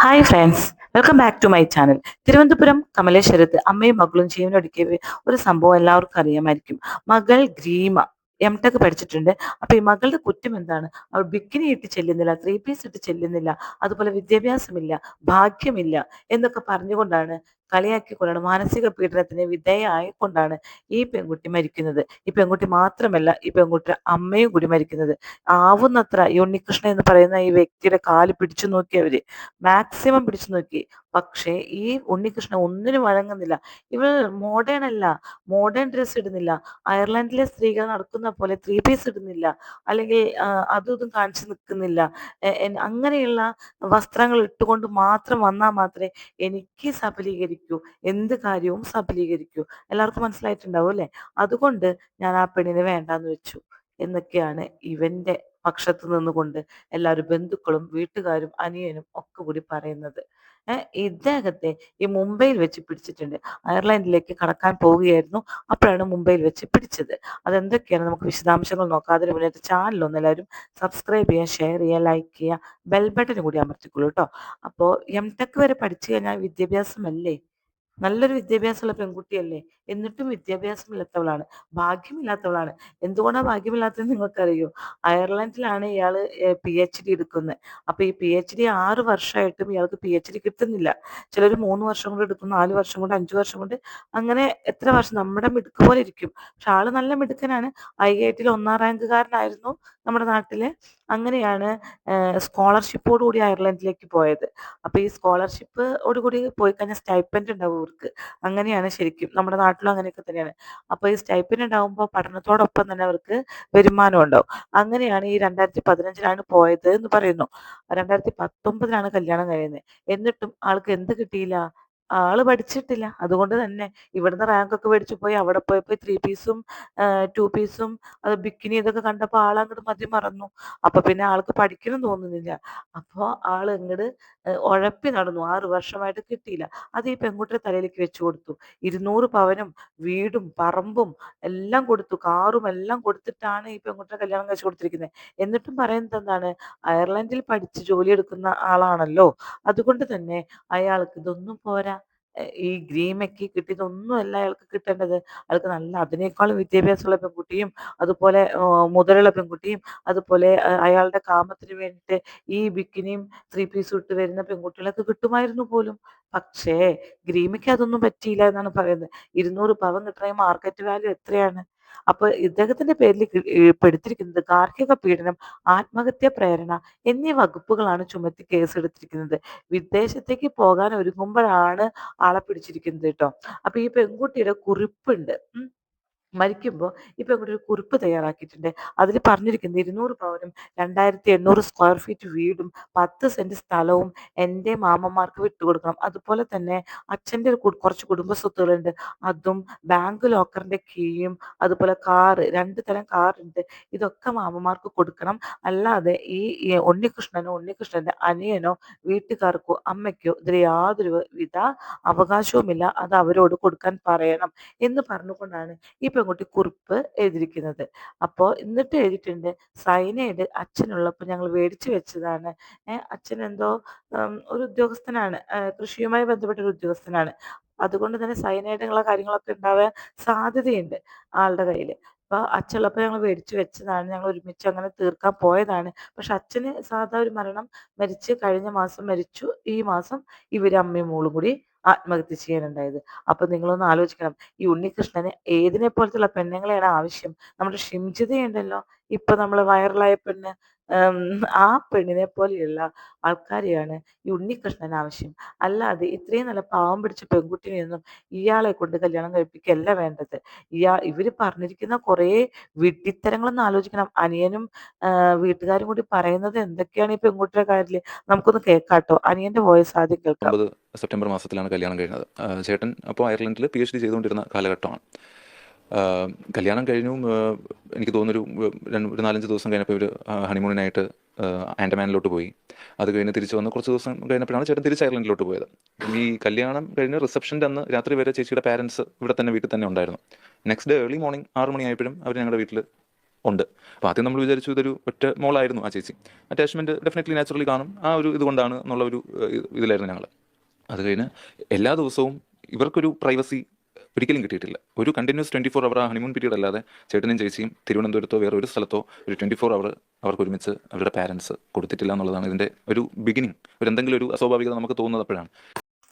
Hi friends welcome back to my channel Thiruvananthapuram കമലേശ്വരത്ത് അമ്മയും മകളും ജീവനൊടുക്കിയ ഒരു സംഭവം എല്ലാവർക്കും അറിയാമായിരിക്കും. മകൾ ഗ്രീമ എം ടെക് പഠിച്ചിട്ടുണ്ട്. അപ്പൊ ഈ മകളുടെ കുറ്റം എന്താണ്? അവൾ ബിക്കിനി ഇട്ട് ചെല്ലുന്നില്ല ത്രീ പീസ് ഇട്ട് ചെല്ലുന്നില്ല അതുപോലെ വിദ്യാഭ്യാസമില്ല ഭാഗ്യമില്ല എന്നൊക്കെ പറഞ്ഞുകൊണ്ടാണ് കളിയാക്കിക്കൊണ്ടാണ് മാനസിക പീഡനത്തിന് വിധേയമായിക്കൊണ്ടാണ് ഈ പെൺകുട്ടി മരിക്കുന്നത്. ഈ പെൺകുട്ടി മാത്രമല്ല ഈ പെൺകുട്ടിയുടെ അമ്മയും കൂടി മരിക്കുന്നത്. ആവുന്നത്ര ഈ ഉണ്ണികൃഷ്ണൻ എന്ന് പറയുന്ന ഈ വ്യക്തിയുടെ കാൽ പിടിച്ചു നോക്കി അവർ. മാക്സിമം പിടിച്ചു നോക്കി. പക്ഷേ ഈ ഉണ്ണികൃഷ്ണൻ ഒന്നിനും വഴങ്ങുന്നില്ല. ഇവർ മോഡേൺ അല്ല. മോഡേൺ ഡ്രസ്സ് ഇടുന്നില്ല. അയർലൻഡിലെ സ്ത്രീകൾ നടക്കുന്ന പോലെ ത്രീ പീസ് ഇടുന്നില്ല. അല്ലെങ്കിൽ അതും ഇതും കാണിച്ചു നിൽക്കുന്നില്ല. അങ്ങനെയുള്ള വസ്ത്രങ്ങൾ ഇട്ടുകൊണ്ട് മാത്രം വന്നാൽ മാത്രമേ എനിക്ക് സഫലീകരിക്കൂ എന്ത് കാര്യവും സഫലീകരിക്കൂ എല്ലാവർക്കും മനസ്സിലായിട്ടുണ്ടാവും അല്ലേ? അതുകൊണ്ട് ഞാൻ ആ പെണ്ണിനെ വേണ്ടാന്ന് വെച്ചു എന്നൊക്കെയാണ് ഇവന്റെ പക്ഷത്ത് നിന്നുകൊണ്ട് എല്ലാവരും ബന്ധുക്കളും വീട്ടുകാരും അനിയനും ഒക്കെ കൂടി പറയുന്നത്. ഇദ്ദേഹത്തെ ഈ മുംബൈയിൽ വെച്ച് പിടിച്ചിട്ടുണ്ട്. അയർലൻഡിലേക്ക് കടക്കാൻ പോവുകയായിരുന്നു. അപ്പോഴാണ് മുംബൈയിൽ വെച്ച് പിടിച്ചത്. അതെന്തൊക്കെയാണ്? നമുക്ക് വിശദാംശങ്ങൾ നോക്കാതെ ചാനൽ ഒന്ന് എല്ലാവരും സബ്സ്ക്രൈബ് ചെയ്യുക ഷെയർ ചെയ്യുക ലൈക്ക് ചെയ്യുക ബെൽ ബട്ടൺ കൂടി അമർത്തിക്കൊള്ളൂ കേട്ടോ അപ്പോൾ എം ടെക് വരെ പഠിച്ചു കഴിഞ്ഞാൽ വിദ്യാഭ്യാസമല്ലേ? നല്ലൊരു വിദ്യാഭ്യാസമുള്ള പെൺകുട്ടിയല്ലേ? എന്നിട്ടും വിദ്യാഭ്യാസമില്ലാത്തവളാണ് ഭാഗ്യമില്ലാത്തവളാണ്. എന്തുകൊണ്ടാണ് ഭാഗ്യമില്ലാത്തത് നിങ്ങൾക്കറിയോ? അയർലൻഡിലാണ് ഇയാൾ പി എച്ച് ഡി എടുക്കുന്നത്. അപ്പൊ ഈ പി എച്ച് ഡി ആറ് വർഷമായിട്ടും ഇയാൾക്ക് പി എച്ച് ഡി കിട്ടുന്നില്ല. ചിലർ മൂന്ന് വർഷം കൊണ്ട് എടുക്കും നാല് വർഷം കൊണ്ട് അഞ്ചു വർഷം കൊണ്ട്. അങ്ങനെ എത്ര വർഷം? നമ്മുടെ മിടുക്ക് പോലെ ഇരിക്കും. പക്ഷെ ആൾ നല്ല മിടുക്കനാണ്. ഐ ഐ ടിയിൽ ഒന്നാം റാങ്കുകാരനായിരുന്നു. നമ്മുടെ നാട്ടിൽ അങ്ങനെയാണ് സ്കോളർഷിപ്പോടുകൂടി അയർലൻഡിലേക്ക് പോയത്. അപ്പോൾ ഈ സ്കോളർഷിപ്പ് കൂടി പോയി കഴിഞ്ഞാൽ സ്റ്റൈപ്പൻഡ് ഉണ്ടാവും ഇവർക്ക്. അങ്ങനെയാണ് ശരിക്കും നമ്മുടെ നാട്ടിലും അങ്ങനെയൊക്കെ തന്നെയാണ്. അപ്പോൾ ഈ സ്റ്റൈപ്പൻഡ് ഉണ്ടാകുമ്പോൾ പഠനത്തോടൊപ്പം തന്നെ അവർക്ക് വരുമാനം ഉണ്ടാവും. അങ്ങനെയാണ് ഈ രണ്ടായിരത്തി പതിനഞ്ചിലാണ് പോയത് എന്ന് പറയുന്നു. രണ്ടായിരത്തി പത്തൊമ്പതിലാണ് കല്യാണം കഴിയുന്നത്. എന്നിട്ടും ആൾക്ക് എന്ത് കിട്ടിയില്ല? ആൾ പഠിച്ചിട്ടില്ല. അതുകൊണ്ട് തന്നെ ഇവിടുന്ന് റാങ്ക് ഒക്കെ മേടിച്ചു പോയി അവിടെ പോയപ്പോ ത്രീ പീസും ടു പീസും അത് ബിക്കിനി ഇതൊക്കെ കണ്ടപ്പോൾ ആൾ അങ്ങോട്ട് മതി മറന്നു. അപ്പൊ പിന്നെ ആൾക്ക് പഠിക്കണം തോന്നുന്നില്ല. അപ്പോൾ ആൾ ഇങ്ങോട്ട് ഉഴപ്പി നടന്നു. ആറ് വർഷമായിട്ട് കിട്ടിയില്ല. അത് ഈ പെൺകുട്ടിയുടെ തലയിലേക്ക് വെച്ചു കൊടുത്തു. ഇരുന്നൂറ് പവനും വീടും പറമ്പും എല്ലാം കൊടുത്തു. കാറും എല്ലാം കൊടുത്തിട്ടാണ് ഈ പെൺകുട്ടിയുടെ കല്യാണം കഴിച്ചു കൊടുത്തിരിക്കുന്നത് എന്നിട്ടും പറയുന്നത് എന്താണ് അയർലൻഡിൽ പഠിച്ച് ജോലി എടുക്കുന്ന ആളാണല്ലോ. അതുകൊണ്ട് തന്നെ അയാൾക്ക് ഇതൊന്നും പോരാ. ഈ ഗ്രീമയ്ക്ക് കിട്ടിയതൊന്നുമല്ല അയാൾക്ക് കിട്ടേണ്ടത്. അയാൾക്ക് നല്ല അതിനേക്കാളും വിദ്യാഭ്യാസമുള്ള പെൺകുട്ടിയും അതുപോലെ മുതലുള്ള പെൺകുട്ടിയും അതുപോലെ അയാളുടെ കാമത്തിന് വേണ്ടിയിട്ട് ഈ ബിക്കിനിയും ത്രീ പീസും ഇട്ട് വരുന്ന പെൺകുട്ടികളൊക്കെ കിട്ടുമായിരുന്നു പോലും. പക്ഷേ ഗ്രീമയ്ക്ക് അതൊന്നും പറ്റിയില്ല എന്നാണ് പറയുന്നത്. ഇരുന്നൂറ് പവൻ കിട്ടുന്ന മാർക്കറ്റ് വാല്യൂ എത്രയാണ്? അപ്പൊ ഇദ്ദേഹത്തിന്റെ പേരിൽ പെടുത്തിരിക്കുന്നത് ഗാർഹിക പീഡനം ആത്മഹത്യ പ്രേരണ എന്നീ വകുപ്പുകളാണ് ചുമത്തി കേസെടുത്തിരിക്കുന്നത്. വിദേശത്തേക്ക് പോകാൻ ഒരുങ്ങുമ്പോഴാണ് ആളെ പിടിച്ചിരിക്കുന്നത് കേട്ടോ. അപ്പോൾ ഈ പെൺകുട്ടിയുടെ കുറിപ്പുണ്ട്. മരിക്കുമ്പോൾ ഇപ്പൊ ഇവിടെ ഒരു കുറിപ്പ് തയ്യാറാക്കിയിട്ടുണ്ട്. അതിൽ പറഞ്ഞിരിക്കുന്നത് ഇരുന്നൂറ് പവനും രണ്ടായിരത്തി എണ്ണൂറ് സ്ക്വയർ ഫീറ്റ് വീടും പത്ത് സെന്റ് സ്ഥലവും എന്റെ മാമന്മാർക്ക് വിട്ടുകൊടുക്കണം അതുപോലെ തന്നെ അച്ഛന്റെ കുറച്ച് കുടുംബ സ്വത്തുകളുണ്ട് അതും ബാങ്ക് ലോക്കറിന്റെ കീയും അതുപോലെ കാറ് രണ്ട് തരം കാറുണ്ട്. ഇതൊക്കെ മാമന്മാർക്ക് കൊടുക്കണം. അല്ലാതെ ഈ ഉണ്ണികൃഷ്ണനോ ഉണ്ണികൃഷ്ണന്റെ അനിയനോ വീട്ടുകാർക്കോ അമ്മയ്ക്കോ ഇതിൽ യാതൊരു വിധ അവകാശവുമില്ല. അത് അവരോട് കൊടുക്കാൻ പറയണം എന്ന് പറഞ്ഞുകൊണ്ടാണ് ഈ പെൺകുട്ടി കുറിപ്പ് എഴുതിയിരിക്കുന്നത്. അപ്പോൾ എന്നിട്ട് എഴുതിയിട്ടുണ്ട് സൈനയുടെ അച്ഛനുള്ളപ്പോൾ ഞങ്ങൾ മേടിച്ചു വെച്ചതാണ്. അച്ഛൻ എന്തോ ഒരു ഉദ്യോഗസ്ഥനാണ്. കൃഷിയുമായി ബന്ധപ്പെട്ട ഒരു ഉദ്യോഗസ്ഥനാണ്. അതുകൊണ്ട് തന്നെ സൈനൈഡുള്ള കാര്യങ്ങളൊക്കെ ഉണ്ടാവാൻ സാധ്യതയുണ്ട് ആളുടെ കയ്യിൽ അപ്പോൾ അച്ഛനുള്ളപ്പോൾ ഞങ്ങൾ മേടിച്ചു വെച്ചതാണ്. ഞങ്ങൾ ഒരുമിച്ച് അങ്ങനെ തീർക്കാൻ പോയതാണ്. പക്ഷെ അച്ഛന് സാധാ ഒരു മരണം മരിച്ച് കഴിഞ്ഞ മാസം മരിച്ചു. ഈ മാസം ഇവർ അമ്മയും മോളും കൂടി ആത്മഹത്യ ചെയ്യാനുണ്ടായത്. അപ്പൊ നിങ്ങളൊന്ന് ആലോചിക്കണം. ഈ ഉണ്ണികൃഷ്ണന് ഏതിനെ പോലത്തുള്ള പെണ്ണുങ്ങളെയാണ് ആവശ്യം? നമ്മുടെ ഷിംജിതയുണ്ടല്ലോ. ഇപ്പൊ നമ്മൾ വൈറലായ പെണ്ണ്. ആ പെണ്ണിനെ പോലെയുള്ള ആൾക്കാരെയാണ് ഈ ഉണ്ണികൃഷ്ണന് ആവശ്യം. അല്ലാതെ ഇത്രയും നല്ല പാവം പിടിച്ച പെൺകുട്ടിനെയൊന്നും ഇയാളെ കൊണ്ട് കല്യാണം കഴിപ്പിക്കുകയല്ല വേണ്ടത്. ഇയാൾ ഇവർ പറഞ്ഞിരിക്കുന്ന കുറേ വിഡ്ഢിത്തരങ്ങളൊന്ന് ആലോചിക്കണം. അനിയനും വീട്ടുകാരും കൂടി പറയുന്നത് എന്തൊക്കെയാണ് ഈ പെൺകുട്ടിയുടെ കാര്യത്തിൽ? നമുക്കൊന്ന് കേൾക്കാട്ടോ. അനിയന്റെ വോയിസ് ആദ്യം കേൾക്കാം. സെപ്റ്റംബർ മാസത്തിലാണ് കല്യാണം കഴിഞ്ഞത്. ചേട്ടൻ അപ്പോൾ അയർലൻഡിൽ പി എച്ച് ഡി ചെയ്തുകൊണ്ടിരുന്ന കാലഘട്ടമാണ്. കല്യാണം കഴിഞ്ഞു. എനിക്ക് തോന്നുന്നൊരു രണ്ട് ഒരു നാലഞ്ച് ദിവസം കഴിഞ്ഞപ്പോൾ ഇവർ ഹണിമൂണിനായിട്ട് ആൻഡമാനിലോട്ട് പോയി. അത് കഴിഞ്ഞ് തിരിച്ച് വന്ന് കുറച്ച് ദിവസം കഴിഞ്ഞപ്പോഴാണ് ചേട്ടൻ തിരിച്ച് അയർലൻഡിലോട്ട് പോയത്. ഈ കല്യാണം കഴിഞ്ഞ് റിസപ്ഷന്റെ അന്ന് രാത്രി വരെ ചേച്ചിയുടെ പാരൻസ് ഇവിടെ തന്നെ വീട്ടിൽ തന്നെ ഉണ്ടായിരുന്നു. നെക്സ്റ്റ് ഡേ ഏർലി മോർണിംഗ് ആറ് മണിയായപ്പോഴും അവർ ഞങ്ങളുടെ വീട്ടിൽ ഉണ്ട്. അപ്പോൾ ആദ്യം നമ്മൾ വിചാരിച്ചു ഇതൊരു ഒറ്റ മോളായിരുന്നു ആ ചേച്ചി. അറ്റാച്ച്മെന്റ് ഡെഫിനറ്റ്ലി നാച്ചുറലി കാണും. ആ ഒരു ഇതുകൊണ്ടാണ് എന്നുള്ള ഒരു ഇതിലായിരുന്നു ഞങ്ങൾ. അത് കഴിഞ്ഞ് എല്ലാ ദിവസവും ഇവർക്കൊരു പ്രൈവസി ഒരിക്കലും കിട്ടിയിട്ടില്ല. ഒരു കണ്ടിന്യൂസ് ട്വന്റി ഫോർ അവർ ആ ഹണിമൂൺ പീരീഡ് അല്ലാതെ ചേട്ടനും ചേച്ചിയും തിരുവനന്തപുരത്തോ വേറെ ഒരു സ്ഥലത്തോ ഒരു ട്വന്റി ഫോർ അവർ അവർക്ക് ഒരുമിച്ച് അവരുടെ പാരൻസ് കൊടുത്തിട്ടില്ല എന്നുള്ളതാണ് ഇതിന്റെ ഒരു ബിഗിനിങ് ഒരു എന്തെങ്കിലും ഒരു അസ്വാഭാവികത നമുക്ക് തോന്നുന്നത് അപ്പോഴാണ്.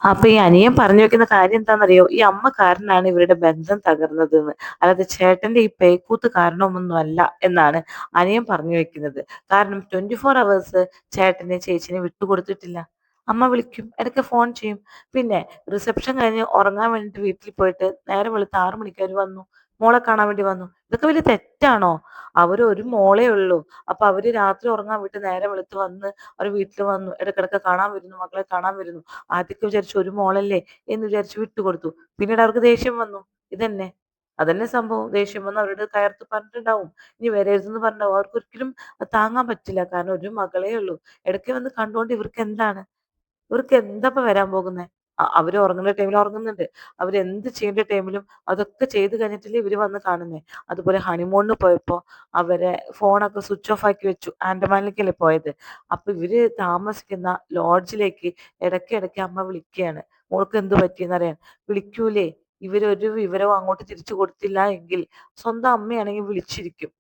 അപ്പൊ ഈ അനിയൻ പറഞ്ഞു വെക്കുന്ന കാര്യം എന്താണെന്നറിയോ? ഈ അമ്മ കാരനാണ് ഇവരുടെ ബന്ധം തകർന്നതെന്ന്. അതായത് ചേട്ടന്റെ ഈ പേക്കൂത്ത് കാരണമൊന്നും അല്ല എന്നാണ് അനിയൻ പറഞ്ഞു വെക്കുന്നത്. കാരണം ട്വന്റി ഫോർ അവേഴ്സ് ചേട്ടനെ ചേച്ചിനെ വിട്ടുകൊടുത്തിട്ടില്ല. അമ്മ വിളിക്കും ഇടയ്ക്ക് ഫോൺ ചെയ്യും. പിന്നെ റിസപ്ഷൻ കഴിഞ്ഞ് ഉറങ്ങാൻ വേണ്ടിട്ട് വീട്ടിൽ പോയിട്ട് നേരെ വെളുത്ത് ആറു മണിക്ക് അവർ വന്നു. മോളെ കാണാൻ വേണ്ടി വന്നു. ഇതൊക്കെ വലിയ തെറ്റാണോ? അവരൊരു മോളേ ഉള്ളൂ. അപ്പൊ അവർ രാത്രി ഉറങ്ങാൻ വിട്ട് നേരെ വെളുത്ത് വന്ന് അവർ വീട്ടിൽ വന്നു ഇടക്കിടക്ക് കാണാൻ വരുന്നു മക്കളെ കാണാൻ വരുന്നു. ആദ്യമൊക്കെ വിചാരിച്ചു ഒരു മോളല്ലേ എന്ന് വിചാരിച്ച് വിട്ടുകൊടുത്തു പിന്നീട് അവർക്ക് ദേഷ്യം വന്നു. ഇതന്നെ. അതന്നെ സംഭവം. ദേഷ്യം വന്ന് അവരുടെ കയർത്ത് പറഞ്ഞിട്ടുണ്ടാവും. ഇനി വരരുതെന്ന് പറഞ്ഞിട്ടുണ്ടാവും. അവർക്കൊരിക്കലും താങ്ങാൻ പറ്റില്ല. കാരണം ഒരു മകളേ ഉള്ളൂ. ഇടയ്ക്ക് വന്ന് കണ്ടുകൊണ്ട് ഇവർക്ക് എന്താണ്? ഇവർക്ക് എന്താ ഇപ്പൊ വരാൻ പോകുന്നത് അവർ ഉറങ്ങുന്ന ടൈമിൽ ഉറങ്ങുന്നുണ്ട്. അവർ എന്ത് ചെയ്യേണ്ട ടൈമിലും അതൊക്കെ ചെയ്ത് കഴിഞ്ഞിട്ടില്ലേ ഇവർ വന്ന് കാണുന്നേ. അതുപോലെ ഹണിമൂണിന് പോയപ്പോ അവരെ ഫോണൊക്കെ സ്വിച്ച് ഓഫ് ആക്കി വെച്ചു. ആൻഡമാനിലേക്കല്ലേ പോയത്. അപ്പൊ ഇവർ താമസിക്കുന്ന ലോഡ്ജിലേക്ക് ഇടയ്ക്ക് ഇടയ്ക്ക് അമ്മ വിളിക്കുകയാണ്. മോൾക്ക് എന്ത് പറ്റിയെന്നറിയാൻ വിളിക്കൂലേ. ഇവരൊരു വിവരവും അങ്ങോട്ട് തിരിച്ചു കൊടുത്തില്ല എങ്കിൽ സ്വന്തം അമ്മയാണെങ്കിൽ വിളിച്ചിരിക്കും.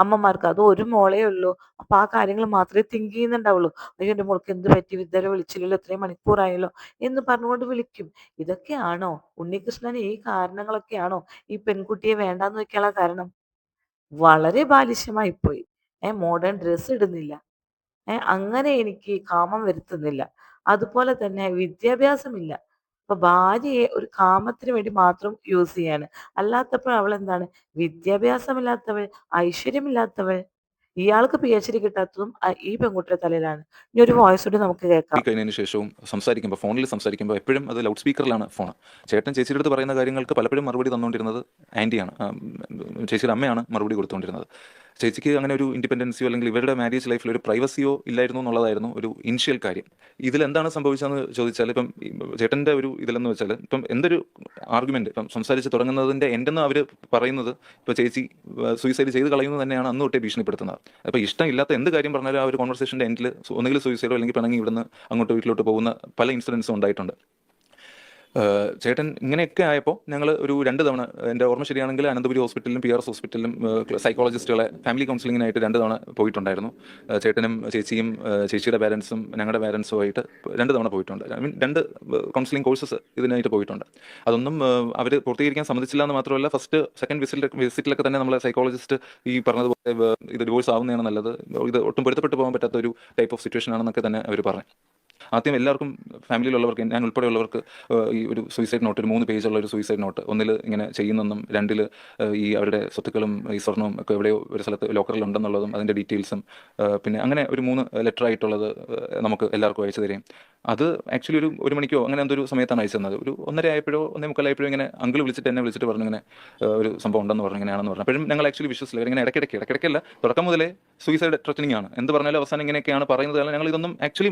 അമ്മമാർക്ക് അത് ഒരു മോളേ ഉള്ളൂ. അപ്പൊ ആ കാര്യങ്ങൾ മാത്രമേ തിങ്ക് ചെയ്യുന്നുണ്ടാവുള്ളൂ. അയ്യോ എന്റെ മോൾക്ക് എന്ത് പറ്റി? ഇതുവരെ വിളിച്ചില്ലല്ലോ ഇത്രയും മണിക്കൂറായല്ലോ എന്ന് പറഞ്ഞുകൊണ്ട് വിളിക്കും. ഇതൊക്കെയാണോ? ഉണ്ണികൃഷ്ണൻ ഈ കാരണങ്ങളൊക്കെയാണോ ഈ പെൺകുട്ടിയെ വേണ്ടാന്ന് വെക്കാനുള്ള കാരണം? വളരെ ബാലിശമായി പോയി ഏഹ് മോഡേൺ ഡ്രസ് ഇടുന്നില്ല. ഏഹ് അങ്ങനെ എനിക്ക് കാമം വരുത്തുന്നില്ല. അതുപോലെ തന്നെ വിദ്യാഭ്യാസമില്ല. അപ്പൊ ഭാര്യയെ ഒരു കാമത്തിന് വേണ്ടി മാത്രം യൂസ് ചെയ്യാണ് അല്ലാത്തപ്പോൾ അവൾ എന്താണ് വിദ്യാഭ്യാസമില്ലാത്തവൾ ഐശ്വര്യമില്ലാത്തവൾ. ഇയാൾക്ക് പി എച്ച് ഡി കിട്ടാത്തതും ഈ പെൺകുട്ടിയുടെ തലയിലാണ്. ഇനി ഒരു വോയിസ് കൂടി നമുക്ക് കേൾക്കാം. കഴിഞ്ഞതിന് ശേഷവും സംസാരിക്കുമ്പോൾ ഫോണിൽ സംസാരിക്കുമ്പോൾ എപ്പോഴും അത് ലൗഡ് സ്പീക്കറിലാണ് ഫോൺ ചേട്ടൻ ചേച്ചിയുടെ അടുത്ത് പറയുന്ന കാര്യങ്ങൾക്ക് പലപ്പോഴും മറുപടി തന്നുകൊണ്ടിരുന്നത് ആന്റിയാണ് ചേച്ചിയുടെ അമ്മയാണ് മറുപടി കൊടുത്തുകൊണ്ടിരുന്നത്. ചേച്ചിക്ക് അങ്ങനെ ഒരു ഇൻഡിപെൻഡൻസിയോ അല്ലെങ്കിൽ ഇവരുടെ മാരേജ് ലൈഫിൽ ഒരു പ്രൈവസിയോ ഇല്ലായിരുന്നു എന്നുള്ളതായിരുന്നു ഒരു ഇനിഷ്യൽ കാര്യം. ഇതിലെന്താണ് സംഭവിച്ചതെന്ന് ചോദിച്ചാൽ ഇപ്പം ചേട്ടന്റെ ഒരു ഇതിലെന്ന് വെച്ചാൽ ഇപ്പം എന്തൊരു ആർഗ്യുമെന്റ് ഇപ്പം സംസാരിച്ച് തുടങ്ങുന്നതിന്റെ എന്റെന്ന് അവർ പറയുന്നത് ഇപ്പോൾ ചേച്ചി സൂയിസൈഡ് ചെയ്ത് കളയുന്നത് തന്നെയാണ് അന്ന് തൊട്ടേ ഭീഷണിപ്പെടുത്തുന്നത്. അപ്പോൾ ഇഷ്ടമില്ലാത്ത എന്ത് കാര്യം പറഞ്ഞാലും ആ ഒരു കോൺവെർസേഷന്റെ എൻഡിൽ ഒന്നുകിൽ സൂയിസൈഡോ അല്ലെങ്കിൽ പിണങ്ങി ഇവിടുന്ന് അങ്ങോട്ട് വീട്ടിലോട്ട് പോകുന്ന പല ഇൻസിഡൻസും ഉണ്ടായിട്ടുണ്ട്. ചേട്ടൻ ഇങ്ങനെയൊക്കെ ആയപ്പോൾ ഞങ്ങൾ ഒരു രണ്ട് തവണ എന്റെ ഓർമ്മ ശരിയാണെങ്കിൽ അനന്തപുരി ഹോസ്പിറ്റലിലും പി ആർ എസ് ഹോസ്പിറ്റലിലും സൈക്കോളജിസ്റ്റുകളെ ഫാമിലി കൗൺസിലിങ്ങിനായിട്ട് രണ്ട് തവണ പോയിട്ടുണ്ടായിരുന്നു. ചേട്ടനും ചേച്ചിയും ചേച്ചിയുടെ പാരൻസും ഞങ്ങളുടെ പാരൻസും ആയിട്ട് രണ്ട് തവണ പോയിട്ടുണ്ട്. ഐ മീൻ രണ്ട് കൗൺസിലിംഗ് കോഴ്സസ് ഇതിനായിട്ട് പോയിട്ടുണ്ട്. അതൊന്നും അവർ പൂർത്തീകരിക്കാൻ സമ്മതിച്ചില്ല എന്ന് മാത്രമല്ല ഫസ്റ്റ് സെക്കൻഡ് വിസിറ്റിൽ വിസിറ്റിലൊക്കെ തന്നെ നമ്മളെ സൈക്കോളജിസ്റ്റ് ഈ പറഞ്ഞതുപോലെ ഇത് ഡിവോഴ്സ് ആവുന്നതാണ് നല്ലത്. ഇത് ഒട്ടും പൊരുത്തപ്പെട്ടു പോകാൻ പറ്റാത്ത ഒരു ടൈപ്പ് ഓഫ് സിറ്റുവേഷൻ ആണെന്നൊക്കെ തന്നെ അവർ പറഞ്ഞു. ആദ്യം എല്ലാവർക്കും ഫാമിലിയിലുള്ളവർക്ക് ഞാൻ ഉൾപ്പെടെയുള്ളവർക്ക് ഈ ഒരു സൂയിസൈഡ് നോട്ട് ഒരു മൂന്ന് പേജുള്ള ഒരു സൂയിസൈഡ് നോട്ട് ഒന്നിൽ ഇങ്ങനെ ചെയ്യുന്നെന്നും രണ്ടിൽ ഈ അവരുടെ സ്വത്തുക്കളും ഈ സ്വർണവും ഒക്കെ എവിടെയോ ഒരു സ്ഥലത്ത് ലോക്കറിൽ ഉണ്ടെന്നുള്ളതും അതിന്റെ ഡീറ്റെയിൽസും പിന്നെ അങ്ങനെ ഒരു മൂന്ന് ലെറ്റർ ആയിട്ടുള്ളത് നമുക്ക് എല്ലാവർക്കും അയച്ചു തരും അത് ആക്ച്വലി ഒരു ഒരു മണിക്കോ അങ്ങനെ എന്തൊരു സമയത്താണ് അയച്ചു തന്നത്? ഒരു ഒന്നര ആയപ്പോഴോ ഒന്നേ മുക്കാലായപ്പോഴോ ഇങ്ങനെ അങ്കിൾ വിളിച്ചിട്ട് എന്നെ വിളിച്ചിട്ട് പറഞ്ഞു ഇങ്ങനെ ഒരു സംഭവം ഉണ്ടെന്ന് പറഞ്ഞു ഇങ്ങനെയാണെന്ന് പറഞ്ഞു. അപ്പോഴും ഞങ്ങൾ ആക്ച്വലി വിശ്വസിച്ചില്ല. ഇങ്ങനെ ഇടയ്ക്കിടയ്ക്ക് ഇടയ്ക്കിടയ്ക്കല്ല തുടക്കം മുതലേ സൂയിസൈഡ് ത്രട്ടനിങ് ആണ്. എന്ത് പറഞ്ഞാലും അവസാനം ഇങ്ങനെയൊക്കെയാണ് പറയുന്നത് കാരണം ഞങ്ങൾ ഇതൊന്നും ആക്ച്വലി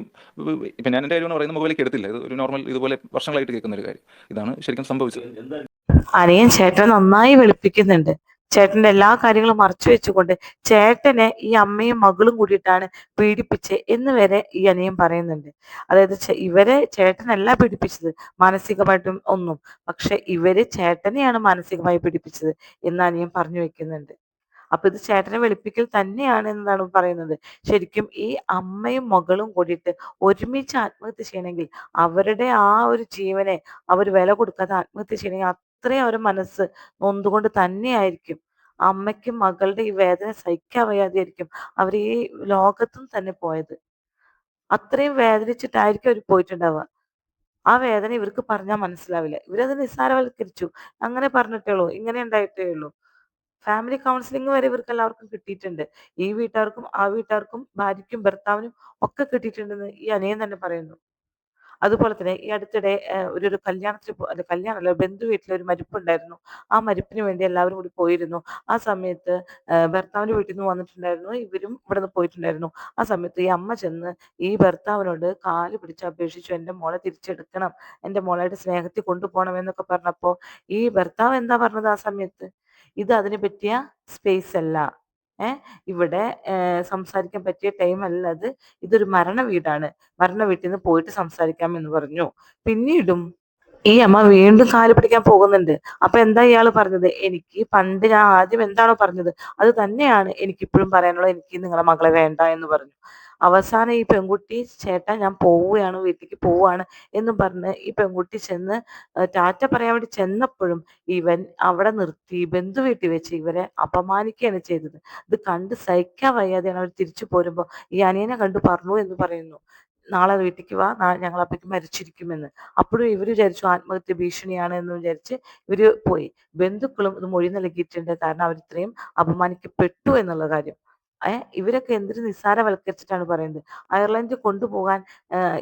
ഇപ്പം ഞാൻ എന്റെ കാര്യം പറയുന്നത് മൊബൈലിൽ എടുത്തില്ല ഇത് ഒരു നോർമൽ ഇതുപോലെ വർഷങ്ങളായിട്ട് കേൾക്കുന്ന ഒരു കാര്യം. ഇതാണ് ശരിക്കും സംഭവിച്ചത്. അനിയൻ ചേട്ടൻ നന്നായി വെളുപ്പിക്കുന്നുണ്ട്. ചേട്ടന്റെ എല്ലാ കാര്യങ്ങളും മറച്ചു വെച്ചുകൊണ്ട് ചേട്ടനെ ഈ അമ്മയും മകളും കൂടിയിട്ടാണ് പീഡിപ്പിച്ച് എന്ന് വരെ ഈ അനിയൻ പറയുന്നുണ്ട്. അതായത് ഇവരെ ചേട്ടനല്ല പീഡിപ്പിച്ചത് മാനസികമായിട്ടും ഒന്നും. പക്ഷെ ഇവർ ചേട്ടനെയാണ് മാനസികമായി പീഡിപ്പിച്ചത് എന്ന് അനിയൻ പറഞ്ഞു വെക്കുന്നുണ്ട്. അപ്പൊ ഇത് ചേട്ടനെ വെളുപ്പിക്കൽ തന്നെയാണ് എന്നാണ് പറയുന്നത്. ശരിക്കും ഈ അമ്മയും മകളും കൂടിയിട്ട് ഒരുമിച്ച് ആത്മഹത്യ ചെയ്യണമെങ്കിൽ അവരുടെ ആ ഒരു ജീവനെ അവർ വില കൊടുക്കാതെ ആത്മഹത്യ ചെയ്യണമെങ്കിൽ അത്രയും അവരുടെ മനസ്സ് നൊന്തുകൊണ്ട് തന്നെയായിരിക്കും. അമ്മയ്ക്കും മകളുടെ ഈ വേദന സഹിക്കാൻ വയ്യാതെയായിരിക്കും അവർ ഈ ലോകത്തും തന്നെ പോയത്. അത്രയും വേദനിച്ചിട്ടായിരിക്കും അവർ പോയിട്ടുണ്ടാവുക. ആ വേദന ഇവർക്ക് പറഞ്ഞാൽ മനസ്സിലാവില്ല. ഇവരത് നിസ്സാരവൽക്കരിച്ചു. അങ്ങനെ പറഞ്ഞിട്ടേ ഉള്ളൂ. ഇങ്ങനെ ഉണ്ടായിട്ടേ ഉള്ളൂ. ഫാമിലി കൗൺസിലിംഗ് വരെ ഇവർക്ക് എല്ലാവർക്കും കിട്ടിയിട്ടുണ്ട്. ഈ വീട്ടുകാർക്കും ആ വീട്ടുകാർക്കും ഭാര്യയ്ക്കും ഭർത്താവിനും ഒക്കെ കിട്ടിയിട്ടുണ്ടെന്ന് ഈ അനിയൻ തന്നെ പറയുന്നു. അതുപോലെ തന്നെ ഈ അടുത്തിടെ ഒരു ഒരു കല്യാണത്തിന് കല്യാണം അല്ല കല്യാണമല്ല ബന്ധു വീട്ടിൽ ഒരു മരിപ്പുണ്ടായിരുന്നു. ആ മരിപ്പിന് വേണ്ടി എല്ലാവരും കൂടി പോയിരുന്നു. ആ സമയത്ത് ഭർത്താവിന്റെ വീട്ടിൽ നിന്ന് വന്നിട്ടുണ്ടായിരുന്നു. ഇവരും ഇവിടെ നിന്ന് പോയിട്ടുണ്ടായിരുന്നു. ആ സമയത്ത് ഈ അമ്മ ചെന്ന് ഈ ഭർത്താവിനോട് കാൽ പിടിച്ച് അപേക്ഷിച്ചു എന്റെ മോളെ തിരിച്ചെടുക്കണം. എന്റെ മോളായിട്ട് സ്നേഹത്തിൽ കൊണ്ടുപോകണം എന്നൊക്കെ പറഞ്ഞപ്പോൾ ഈ ഭർത്താവ് എന്താ പറഞ്ഞത് ആ സമയത്ത്? ഇത് അതിന് പറ്റിയ സ്പേസ് അല്ല. ഇവിടെ സംസാരിക്കാൻ പറ്റിയ ടൈം അല്ല അത്. ഇതൊരു മരണ വീടാണ്. മരണ വീട്ടിൽ നിന്ന് പോയിട്ട് സംസാരിക്കാം എന്ന് പറഞ്ഞു. പിന്നീടും ഈ അമ്മ വീണ്ടും കാൽ പിടിക്കാൻ പോകുന്നുണ്ട്. അപ്പൊ എന്താ ഇയാൾ പറഞ്ഞത്? എനിക്ക് പണ്ട് ഞാൻ ആദ്യം എന്താണോ പറഞ്ഞത്? അത് തന്നെയാണ് എനിക്കിപ്പോഴും പറയാനുള്ളത്. എനിക്ക് നിങ്ങളെ മകളെ വേണ്ട എന്ന് പറഞ്ഞു. അവസാനം ഈ പെൺകുട്ടി ചേട്ടാ ഞാൻ പോവുകയാണ് വീട്ടിലേക്ക് പോവുകയാണ് എന്ന് പറഞ്ഞ് ഈ പെൺകുട്ടി ചെന്ന് ടാറ്റ പറയാൻ വേണ്ടി ചെന്നപ്പോഴും ഇവൻ അവിടെ നിർത്തി ബന്ധു വീട്ടിൽ വെച്ച് ഇവരെ അപമാനിക്കുകയാണ് ചെയ്തത്. ഇത് കണ്ട് സഹിക്കാൻ വയ്യാതെയാണ് അവർ തിരിച്ചു പോരുമ്പോൾ ഈ അനിയനെ കണ്ടു പറഞ്ഞു എന്ന് പറയുന്നു. നാളെ വീട്ടിലേക്ക് വാ ഞങ്ങൾ അപ്പയ്ക്ക് മരിച്ചിരിക്കുമെന്ന്. അപ്പോഴും ഇവർ വിചാരിച്ചു ആത്മഹത്യ ഭീഷണിയാണ് എന്ന് വിചാരിച്ച് ഇവർ പോയി. ബന്ധുക്കളും ഇത് മൊഴി നൽകിയിട്ടുണ്ട്. കാരണം അവർ ഇത്രയും അപമാനിക്കപ്പെട്ടു എന്നുള്ള കാര്യം. ഇവരൊക്കെ എന്തൊരു നിസ്സാരവൽക്കരിച്ചിട്ടാണ് പറയുന്നത്? അയർലൻഡ് കൊണ്ടുപോകാൻ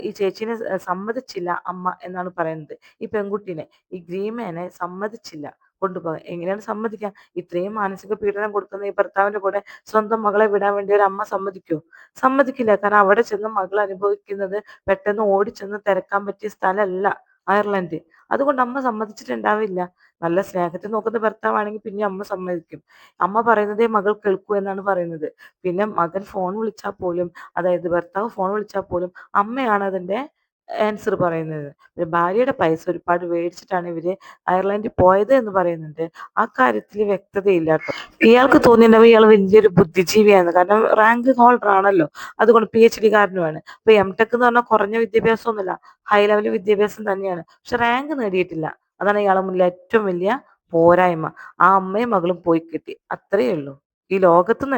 ഈ ചേച്ചീനെ സമ്മതിച്ചില്ല അമ്മ എന്നാണ് പറയുന്നത്. ഈ പെൺകുട്ടീനെ ഈ ഗ്രീമേനെ സമ്മതിച്ചില്ല കൊണ്ടുപോകാൻ. എങ്ങനെയാണ് സമ്മതിക്കുക ഇത്രയും മാനസിക പീഡനം കൊടുക്കുന്ന ഈ ഭർത്താവിന്റെ കൂടെ സ്വന്തം മകളെ വിടാൻ വേണ്ടി ഒരു അമ്മ സമ്മതിക്കൂ? സമ്മതിക്കില്ല. കാരണം അവിടെ ചെന്ന് മകൾ അനുഭവിക്കുന്നത് പെട്ടെന്ന് ഓടിച്ചെന്ന് തിരക്കാൻ പറ്റിയ സ്ഥലമല്ല അയർലൻഡ്. അതുകൊണ്ട് അമ്മ സമ്മതിച്ചിട്ടുണ്ടാവില്ല. നല്ല സ്നേഹത്തിൽ നോക്കുന്ന ഭർത്താവാണെങ്കിൽ പിന്നെ അമ്മ സമ്മതിക്കും. അമ്മ പറയുന്നതേ മകൾ കേൾക്കൂ എന്നാണ് പറയുന്നത്. പിന്നെ മകൻ ഫോൺ വിളിച്ചാൽ പോലും അതായത് ഭർത്താവ് ഫോൺ വിളിച്ചാൽ പോലും അമ്മയാണ് അതിന്റെ ആൻസർ പറയുന്നത്. ഭാര്യയുടെ പൈസ ഒരുപാട് മേടിച്ചിട്ടാണ് ഇവർ അയർലൻഡിൽ പോയത് എന്ന് പറയുന്നുണ്ട്. ആ കാര്യത്തിൽ വ്യക്തതയില്ല ഇയാൾക്ക് തോന്നിയിട്ടുണ്ടാവും ഇയാൾ വലിയൊരു ബുദ്ധിജീവിയാണ് കാരണം റാങ്ക് ഹോൾഡർ ആണല്ലോ. അതുകൊണ്ട് പി എച്ച് ഡി കാരനുമാണ്. ഇപ്പൊ എം ടെക് എന്ന് പറഞ്ഞാൽ കുറഞ്ഞ വിദ്യാഭ്യാസമൊന്നുമില്ല. ഹൈ ലെവൽ വിദ്യാഭ്യാസം തന്നെയാണ്. പക്ഷെ റാങ്ക് നേടിയിട്ടില്ല. അതാണ് ഇയാളെ മുന്നിൽ ഏറ്റവും വലിയ പോരായ്മ. ആ അമ്മയും മകളും പോയി കിട്ടി. അത്രയേ ഉള്ളൂ. ഈ ലോകത്ത് തന്നെ